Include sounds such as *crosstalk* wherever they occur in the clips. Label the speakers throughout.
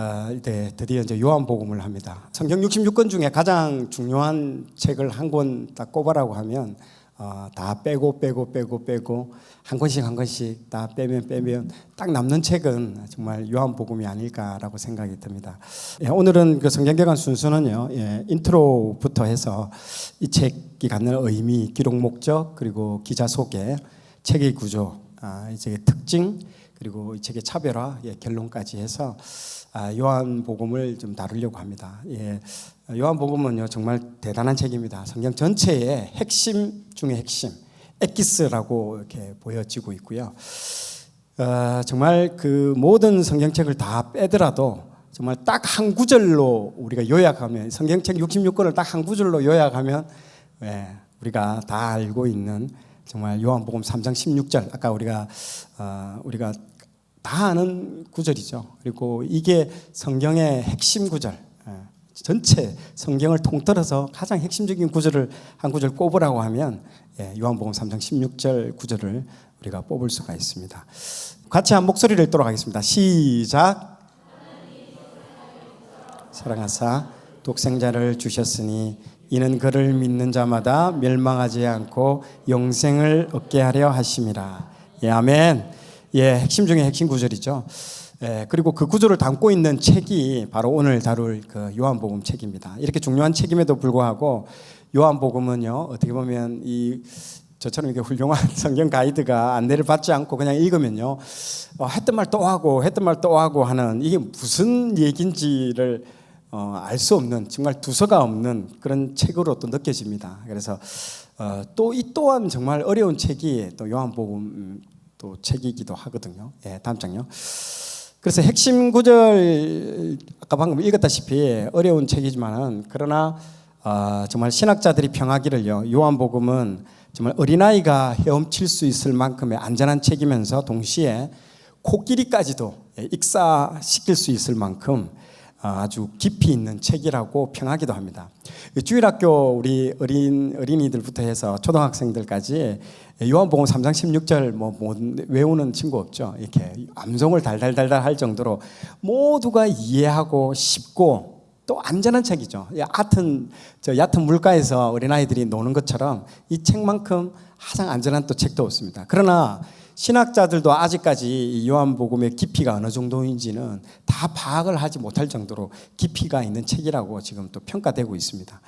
Speaker 1: 어, 이제 드디어 이제 요한복음을 합니다. 성경 66권 중에 가장 중요한 책을 한 권 딱 꼽아라고 하면 어, 다 빼고 빼고 빼고 빼고 한 권씩 한 권씩 다 빼면 빼면 딱 남는 책은 정말 요한복음이 아닐까라고 생각이 듭니다. 예, 오늘은 그 성경개관 순서는요 예, 인트로부터 해서 이 책이 갖는 의미, 기록 목적 그리고 기자 소개, 책의 구조, 아, 이 책의 특징 그리고 이 책의 차별화, 예, 결론까지 해서 아, 요한복음을 좀 다루려고 합니다. 예, 요한복음은요 정말 대단한 책입니다. 성경 전체의 핵심 중의 핵심, 엑기스라고 이렇게 보여지고 있고요. 어, 정말 그 모든 성경책을 다 빼더라도 정말 딱 한 구절로 우리가 요약하면 성경책 66권을 딱 한 구절로 요약하면 예, 우리가 다 알고 있는 정말 요한복음 3장 16절 아까 우리가 어, 우리가 다 아는 구절이죠. 그리고 이게 성경의 핵심 구절. 예, 전체 성경을 통틀어서 가장 핵심적인 구절을 한 구절 꼽으라고 하면 예, 요한복음 3장 16절 구절을 우리가 뽑을 수가 있습니다. 같이 한 목소리를 읽도록 하겠습니다. 시작. 사랑하사 독생자를 주셨으니 이는 그를 믿는 자마다 멸망하지 않고 영생을 얻게 하려 하심이라. 예, 아멘. 예, 핵심 중에 핵심 구절이죠. 예, 그리고 그 구절을 담고 있는 책이 바로 오늘 다룰 그 요한복음 책입니다. 이렇게 중요한 책임에도 불구하고 요한복음은요 어떻게 보면 이 저처럼 이렇게 훌륭한 *laughs* 성경 가이드가 안내를 받지 않고 그냥 읽으면요 어, 했던 말 또 하고 했던 말 또 하고 하는 이게 무슨 얘긴지를 어, 알 수 없는 정말 두서가 없는 그런 책으로 또 느껴집니다. 그래서 어, 또이 또한 정말 어려운 책이 또 요한복음 음, 또 책이기도 하거든요. 예, 다음 장요. 그래서 핵심 구절 아까 방금 읽었다시피 어려운 책이지만은 그러나 어, 정말 신학자들이 평하기를요. 요한복음은 정말 어린아이가 헤엄칠 수 있을 만큼의 안전한 책이면서 동시에 코끼리까지도 예, 익사시킬 수 있을 만큼 아주 깊이 있는 책이라고 평하기도 합니다. 주일학교 우리 어린 어린이들부터 해서 초등학생들까지 요한복음 3장 16절 뭐, 뭐 외우는 친구 없죠. 이렇게 암송을 달달달달 할 정도로 모두가 이해하고 쉽고 또 안전한 책이죠. 얕은 저 얕은 물가에서 어린아이들이 노는 것처럼 이 책만큼 가장 안전한 또 책도 없습니다. 그러나 신학자들도 아직까지 요한복음의 깊이가 어느 정도인지는 다 파악을 하지 못할 정도로 깊이가 있는 책이라고 지금 또 평가되고 있습니다.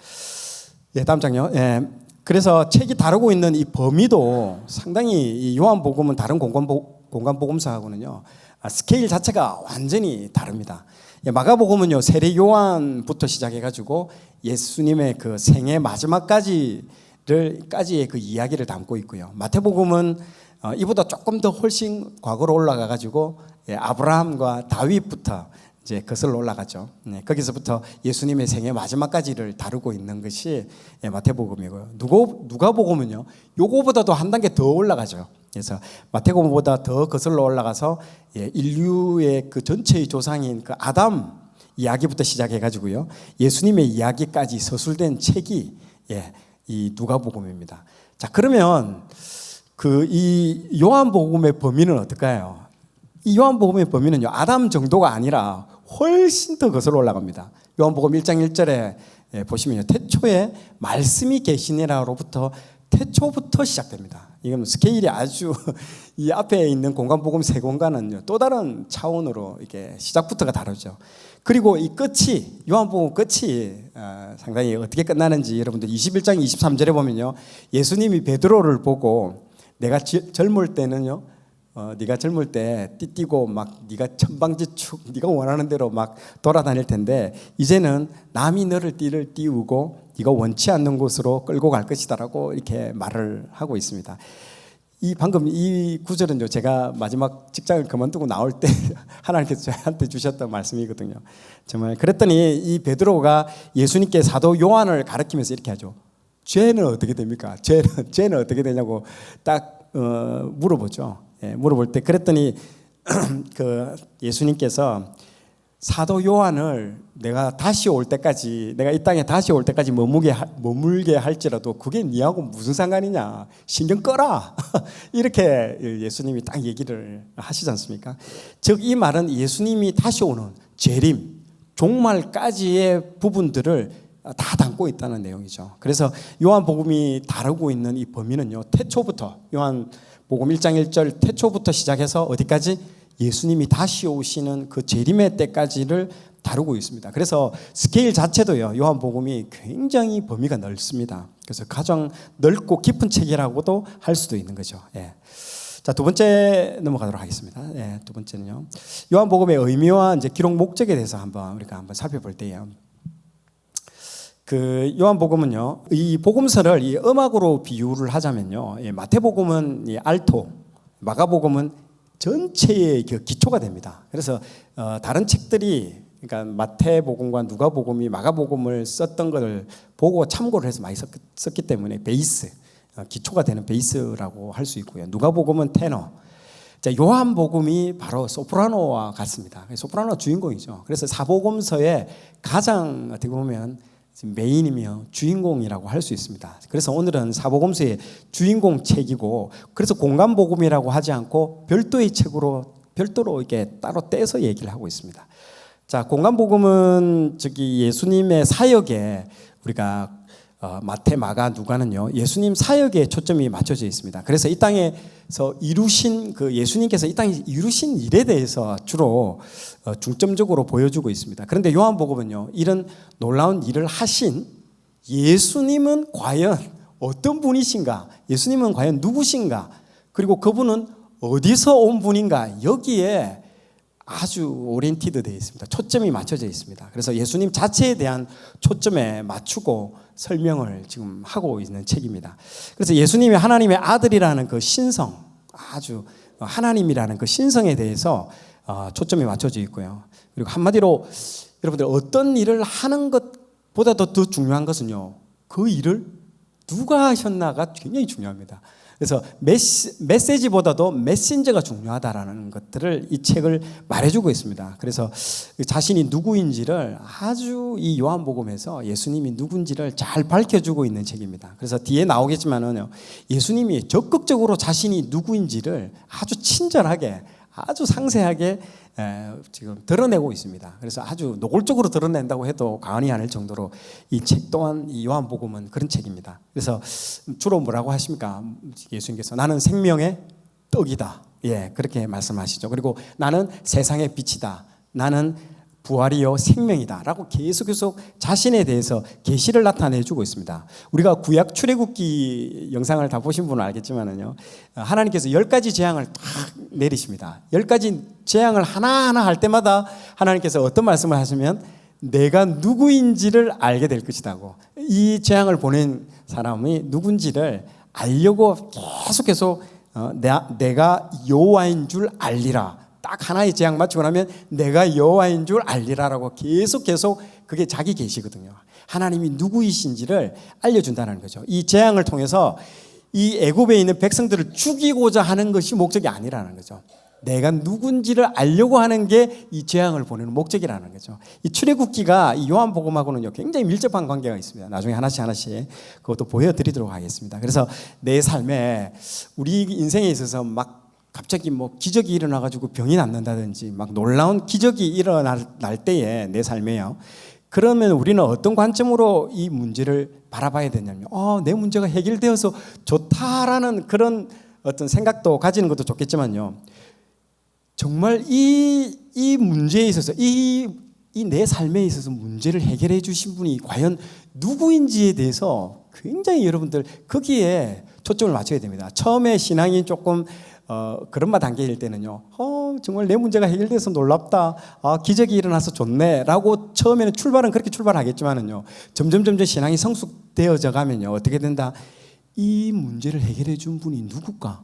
Speaker 1: 예, 다음 장요. 예. 그래서 책이 다루고 있는 이 범위도 상당히 요한복음은 다른 공간복음서하고는요 아, 스케일 자체가 완전히 다릅니다. 예, 마가복음은요 세례 요한부터 시작해가지고 예수님의 그 생애 마지막까지를 까지의 그 이야기를 담고 있고요. 마태복음은 어, 이보다 조금 더 훨씬 과거로 올라가 가지고 예, 아브라함과 다윗부터 이제 거슬러 올라가죠. 네, 거기서부터 예수님의 생애 마지막까지를 다루고 있는 것이 예, 마태복음이고요. 누가 누가복음은요. 요거보다도 한 단계 더 올라가죠. 그래서 마태복음보다 더 거슬러 올라가서 예, 인류의 그 전체의 조상인 그 아담 이야기부터 시작해 가지고요. 예수님의 이야기까지 서술된 책이 예, 이 누가복음입니다. 자, 그러면 그 이 요한복음의 범위는 어떨까요? 이 요한복음의 범위는요 아담 정도가 아니라 훨씬 더 거슬러 올라갑니다. 요한복음 1장 1절에 예, 보시면요 태초에 말씀이 계시니라로부터 태초부터 시작됩니다. 이건 스케일이 아주 *laughs* 이 앞에 있는 공간복음 세 공간은요 또 다른 차원으로 이게 시작부터가 다르죠. 그리고 이 끝이 요한복음 끝이 어, 상당히 어떻게 끝나는지 여러분들 21장 23절에 보면요 예수님이 베드로를 보고 내가 지, 젊을 때는요. 어, 네가 젊을 때 띠띠고 막 네가 천방지축 *laughs* 네가 원하는 대로 막 돌아다닐 텐데 이제는 남이 너를 띠를 띄우고 네가 원치 않는 곳으로 끌고 갈 것이다라고 이렇게 말을 하고 있습니다. 이 방금 이 구절은요 제가 마지막 직장을 그만두고 나올 때 *laughs* 하나님께서 저한테 주셨던 말씀이거든요. 정말 그랬더니 이 베드로가 예수님께 사도 요한을 가르치면서 이렇게 하죠. 죄는 어떻게 됩니까? 죄는 죄는 어떻게 되냐고 딱 어, 물어보죠. 예, 물어볼 때 그랬더니 *clears throat* 그 예수님께서 사도 요한을 내가 다시 올 때까지 내가 이 땅에 다시 올 때까지 머물게 머물게 할지라도 그게 니하고 무슨 상관이냐 신경 꺼라 *laughs* 이렇게 예수님이 딱 얘기를 하시지 않습니까? 즉 이 말은 예수님이 다시 오는 재림, 종말까지의 부분들을 다 담고 있다는 내용이죠. 그래서 요한복음이 다루고 있는 이 범위는요. 태초부터 요한복음 1장 1절 태초부터 시작해서 어디까지 예수님이 다시 오시는 그 재림의 때까지를 다루고 있습니다. 그래서 스케일 자체도요. 요한복음이 굉장히 범위가 넓습니다. 그래서 가장 넓고 깊은 책이라고도 할 수도 있는 거죠. 예. 자, 두 번째 넘어가도록 하겠습니다. 예, 두 번째는요. 요한복음의 의미와 이제 기록 목적에 대해서 한번 우리가 한번 살펴볼 때요. 그 요한복음은요. 이 복음서를 이 음악으로 비유를 하자면요. 예, 마태복음은 이 알토, 마가복음은 전체의 그 기초가 됩니다. 그래서 어, 다른 책들이 그러니까 마태복음과 누가복음이 마가복음을 썼던 것을 보고 참고를 해서 많이 썼 기 때문에 베이스 어, 기초가 되는 베이스라고 할 수 있고요. 누가복음은 테너. 자, 요한복음이 바로 소프라노와 같습니다. 소프라노 주인공이죠. 그래서 사복음서의 가장 어떻게 보면 메인이며 주인공이라고 할 수 있습니다. 그래서 오늘은 사복음서의 주인공 책이고 그래서 공간 복음이라고 하지 않고 별도의 책으로 별도로 이렇게 따로 떼서 얘기를 하고 있습니다. 자, 공간 복음은 저기 예수님의 사역에 우리가 어, 마태, 마가, 누가는요 예수님 사역에 초점이 맞춰져 있습니다. 그래서 이 땅에서 이루신 그 예수님께서 이 땅에 이루신 일에 대해서 주로 어, 중점적으로 보여주고 있습니다. 그런데 요한복음은요 이런 놀라운 일을 하신 예수님은 과연 어떤 분이신가? 예수님은 과연 누구신가? 그리고 그분은 어디서 온 분인가? 여기에 아주 오리엔티드 되어 있습니다. 초점이 맞춰져 있습니다. 그래서 예수님 자체에 대한 초점에 맞추고 설명을 지금 하고 있는 책입니다. 그래서 예수님이 하나님의 아들이라는 그 신성, 아주 하나님이라는 그 신성에 대해서 어, 초점이 맞춰져 있고요. 그리고 한마디로 여러분들 어떤 일을 하는 것보다도 더 중요한 것은요. 그 일을 누가 하셨나가 굉장히 중요합니다. 그래서 메시, 메시지보다도 메신저가 중요하다라는 것들을 이 책을 말해주고 있습니다. 그래서 자신이 누구인지를 아주 이 요한복음에서 예수님이 누군지를 잘 밝혀주고 있는 책입니다. 그래서 뒤에 나오겠지만은요, 예수님이 적극적으로 자신이 누구인지를 아주 친절하게 아주 상세하게 지금 드러내고 있습니다. 그래서 아주 노골적으로 드러낸다고 해도 과언이 아닐 정도로 이 책 또한 이 요한복음은 그런 책입니다. 그래서 주로 뭐라고 하십니까? 예수님께서 나는 생명의 떡이다. 예, 그렇게 말씀하시죠. 그리고 나는 세상의 빛이다. 나는 부활이요 생명이다라고 계속 계속 자신에 대해서 계시를 나타내 주고 있습니다. 우리가 구약 출애굽기 영상을 다 보신 분은 알겠지만은요. 하나님께서 열 가지 재앙을 딱 내리십니다. 열 가지 재앙을 하나하나 할 때마다 하나님께서 어떤 말씀을 하시면 내가 누구인지를 알게 될 것이다고. 이 재앙을 보낸 사람이 누군지를 알려고 계속 계속 어, 내가 여호와인 줄 알리라. 딱 하나의 재앙 맞추고 나면 내가 여호와인 줄 알리라라고 계속 계속 그게 자기 계시거든요. 하나님이 누구이신지를 알려준다는 거죠. 이 재앙을 통해서 이 애굽에 있는 백성들을 죽이고자 하는 것이 목적이 아니라는 거죠. 내가 누군지를 알려고 하는 게 이 재앙을 보내는 목적이라는 거죠. 이 출애굽기가 이 요한복음하고는요 굉장히 밀접한 관계가 있습니다. 나중에 하나씩 하나씩 그것도 보여드리도록 하겠습니다. 그래서 내 삶에 우리 인생에 있어서 막 갑자기 뭐 기적이 일어나 가지고 병이 낫는다든지 막 놀라운 기적이 일어날 때에 내 삶에요. 그러면 우리는 어떤 관점으로 이 문제를 바라봐야 되냐면, 어, 내 문제가 해결되어서 좋다라는 그런 어떤 생각도 가지는 것도 좋겠지만요. 정말 이, 이 문제에 있어서, 이, 이 내 삶에 있어서 문제를 해결해 주신 분이 과연 누구인지에 대해서 굉장히 여러분들 거기에 초점을 맞춰야 됩니다. 처음에 신앙이 조금 어, 그런 마 단계일 때는요, 어, 정말 내 문제가 해결돼서 놀랍다. 아, 기적이 일어나서 좋네. 라고 처음에는 출발은 그렇게 출발하겠지만은요, 점점, 점점 신앙이 성숙되어져 가면요, 어떻게 된다? 이 문제를 해결해 준 분이 누굴까?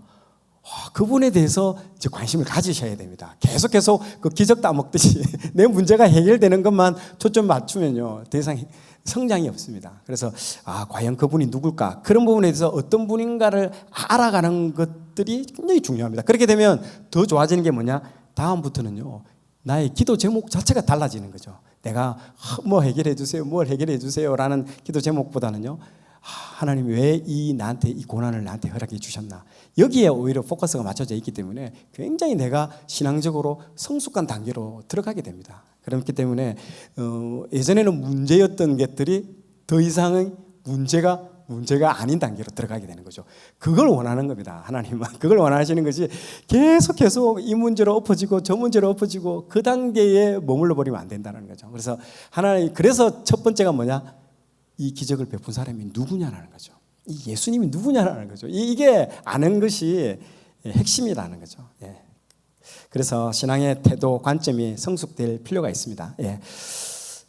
Speaker 1: 아, 그분에 대해서 이제 관심을 가지셔야 됩니다. 계속 계속 그 기적 따먹듯이 *laughs* 내 문제가 해결되는 것만 초점 맞추면요, 더 이상 성장이 없습니다. 그래서 아 과연 그분이 누굴까 그런 부분에 대해서 어떤 분인가를 알아가는 것들이 굉장히 중요합니다. 그렇게 되면 더 좋아지는 게 뭐냐? 다음부터는요 나의 기도 제목 자체가 달라지는 거죠. 내가 뭐 해결해 주세요, 뭘 해결해 주세요라는 기도 제목보다는요. 하나님 왜 이 나한테 이 고난을 나한테 허락해 주셨나? 여기에 오히려 포커스가 맞춰져 있기 때문에 굉장히 내가 신앙적으로 성숙한 단계로 들어가게 됩니다. 그렇기 때문에 어, 예전에는 문제였던 것들이 더 이상은 문제가 문제가 아닌 단계로 들어가게 되는 거죠. 그걸 원하는 겁니다. 하나님은 *laughs* 그걸 원하시는 것이 계속 계속 이 문제로 엎어지고 저 문제로 엎어지고 그 단계에 머물러 버리면 안 된다는 거죠. 그래서 하나님 그래서 첫 번째가 뭐냐? 이 기적을 베푼 사람이 누구냐라는 거죠. 이 예수님이 누구냐라는 거죠. 이게 아는 것이 핵심이라는 거죠. 예. 그래서 신앙의 태도, 관점이 성숙될 필요가 있습니다. 예.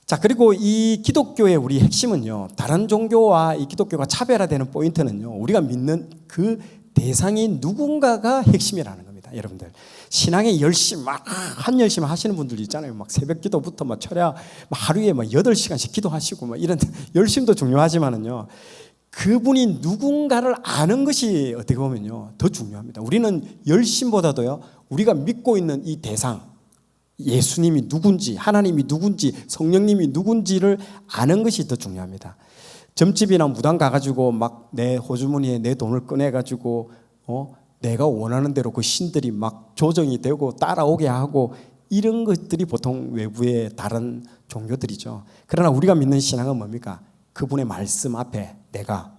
Speaker 1: 자, 그리고 이 기독교의 우리 핵심은요, 다른 종교와 이 기독교가 차별화되는 포인트는요, 우리가 믿는 그 대상이 누군가가 핵심이라는 겁니다, 여러분들. 신앙에 열심, 막, 한 열심 하시는 분들 있잖아요. 막 새벽 기도부터 막 철야, 하루에 막 8시간씩 기도하시고, 막 이런 *laughs* 열심도 중요하지만은요, 그분이 누군가를 아는 것이 어떻게 보면요, 더 중요합니다. 우리는 열심보다도요, 우리가 믿고 있는 이 대상, 예수님이 누군지, 하나님이 누군지, 성령님이 누군지를 아는 것이 더 중요합니다. 점집이나 무당 가가지고 막 내 호주머니에 내 돈을 꺼내가지고, 어, 내가 원하는 대로 그 신들이 막 조정이 되고 따라오게 하고 이런 것들이 보통 외부의 다른 종교들이죠. 그러나 우리가 믿는 신앙은 뭡니까? 그분의 말씀 앞에 내가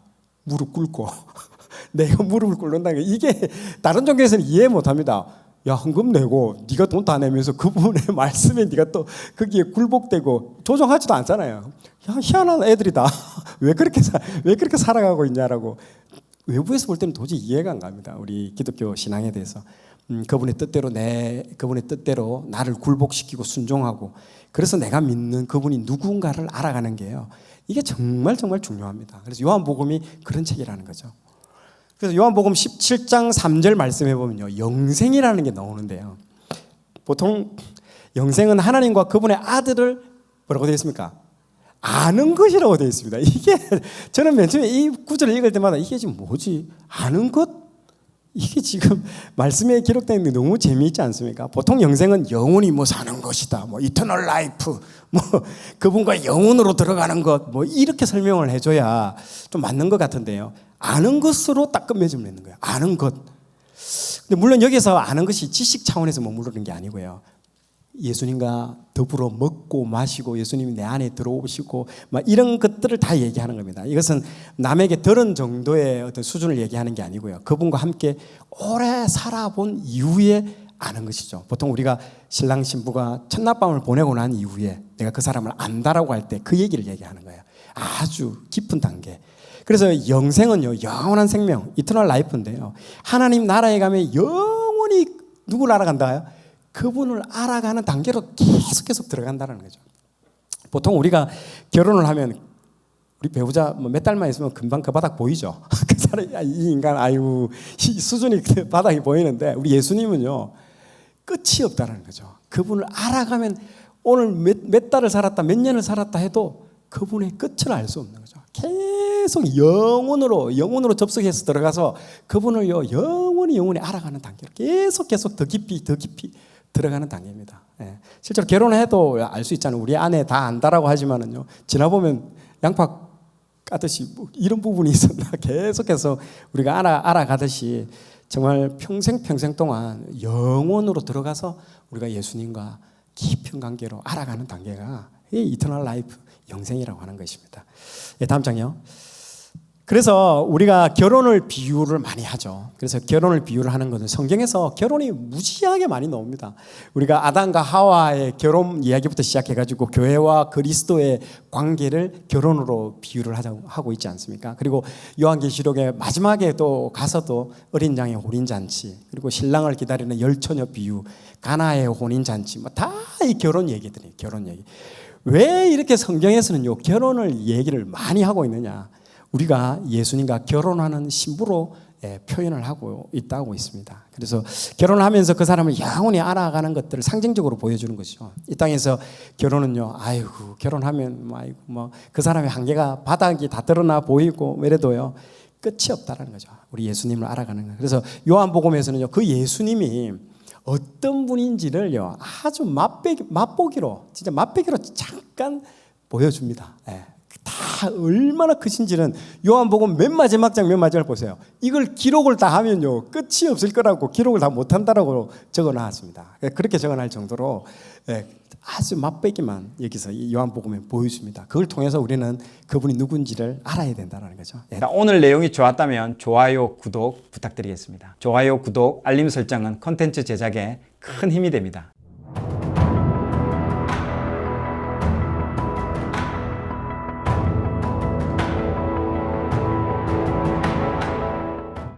Speaker 1: 무릎 꿇고 *laughs* 내가 무릎을 꿇는다는 게 이게 다른 종교에서는 이해 못 합니다. 야 헌금 내고 네가 돈 다 내면서 그분의 *laughs* 말씀에 네가 또 거기에 굴복되고 조정하지도 않잖아요. 야 희한한 애들이다. *laughs* 왜 그렇게 사, 왜 그렇게 살아가고 있냐라고 외부에서 볼 때는 도저히 이해가 안 갑니다. 우리 기독교 신앙에 대해서 음, 그분의 뜻대로 내 그분의 뜻대로 나를 굴복시키고 순종하고 그래서 내가 믿는 그분이 누군가를 알아가는 게요. 이게 정말 정말 중요합니다. 그래서 요한복음이 그런 책이라는 거죠. 그래서 요한복음 17장 3절 말씀해 보면요. 영생이라는 게 나오는데요. 보통 영생은 하나님과 그분의 아들을 뭐라고 되어 있습니까? 아는 것이라고 되어 있습니다. 이게 저는 맨 처음에 이 구절을 읽을 때마다 이게 지금 뭐지? 아는 것? 이게 지금 *laughs* 말씀에 있는 게 너무 재미있지 않습니까? 보통 영생은 영원히 뭐 사는 것이다. 뭐 이터널 라이프. *laughs* 뭐 그분과 영혼으로 들어가는 것. 뭐 이렇게 설명을 해 줘야 좀 맞는 것 같은데요. 아는 것으로 딱 끝맺음을 맺는 거예요. 아는 것. 근데 물론 여기서 아는 것이 지식 차원에서 머무르는 게 아니고요. 예수님과 더불어 먹고 마시고 예수님이 내 안에 들어오시고 막 이런 것들을 다 얘기하는 겁니다. 이것은 남에게 들은 정도의 어떤 수준을 얘기하는 게 아니고요. 그분과 함께 오래 살아본 이후에 아는 것이죠. 보통 우리가 신랑 신부가 첫날밤을 보내고 난 이후에 내가 그 사람을 안다라고 할 때 그 얘기를 얘기하는 거예요. 아주 깊은 단계. 그래서 영생은요, 영원한 생명, 이터널 라이프인데요. 하나님 나라에 가면 영원히 누구를 알아간다요? 그분을 알아가는 단계로 계속 계속 들어간다는 거죠. 보통 우리가 결혼을 하면 우리 배우자 뭐몇 달만 있으면 금방 그 바닥 보이죠. *laughs* 그 사람 이 인간 아유 수준이 그 바닥이 보이는데 우리 예수님은요 끝이 없다는 거죠. 그분을 알아가면 오늘 몇, 몇 달을 살았다 몇 년을 살았다 해도 그분의 끝을 알 수 없는 거죠. 계속 영혼으로 영혼으로 접속해서 들어가서 그분을요 영원히 영원히 알아가는 단계로 계속 계속 더 깊이 더 깊이 들어가는 단계입니다. 예. 실제로 결혼해도 알 수 있잖아요. 우리 아내 다 안다라고 하지만은요. 지나보면 양파 까듯이 뭐 이런 부분이 *laughs* 있었나 계속해서 우리가 알아, 알아가듯이 정말 평생 평생 동안 영원으로 들어가서 우리가 예수님과 깊은 관계로 알아가는 단계가 이 이터널 라이프 영생이라고 하는 것입니다. 예, 다음 장요. 그래서 우리가 결혼을 비유를 많이 하죠. 그래서 결혼을 비유를 하는 것은 성경에서 결혼이 무지하게 많이 나옵니다. 우리가 아담과 하와의 결혼 이야기부터 시작해가지고 교회와 그리스도의 관계를 결혼으로 비유를 하고 있지 않습니까? 그리고 요한계시록의 마지막에 또 가서도 어린 양의 혼인 잔치 그리고 신랑을 기다리는 열 처녀 비유, 가나의 혼인 잔치 뭐 다 이 결혼 얘기들이 결혼 얘기. 왜 이렇게 성경에서는 요 결혼을 얘기를 많이 하고 있느냐? 우리가 예수님과 결혼하는 신부로 예, 표현을 하고 있다고 있습니다. 그래서 결혼을 하면서 그 사람을 영원히 알아가는 것들을 상징적으로 보여주는 것이죠. 이 땅에서 결혼은요, 아이고, 결혼하면, 뭐, 아이고, 뭐, 그 사람의 한계가 바닥이 다 드러나 보이고, 외래도요, 끝이 없다라는 거죠. 우리 예수님을 알아가는 거. 그래서 요한복음에서는요, 그 예수님이 어떤 분인지를요, 아주 맛배기, 맛보기로, 진짜 맛배기로 잠깐 보여줍니다. 예. 다 아, 얼마나 크신지는 요한복음 맨 마지막 장맨 마지막을 보세요. 이걸 기록을 다 하면요 끝이 없을 거라고 기록을 다 못한다라고 적어놨습니다. 그렇게 적어놓을 정도로 예, 아주 맛배기만 여기서 이 요한복음에 보여줍니다. 그걸 통해서 우리는 그분이 누군지를 알아야 된다는 거죠. 예.
Speaker 2: 자, 오늘 내용이 좋았다면 좋아요, 구독 부탁드리겠습니다. 좋아요, 구독, 알림 설정은 컨텐츠 제작에 큰 힘이 됩니다.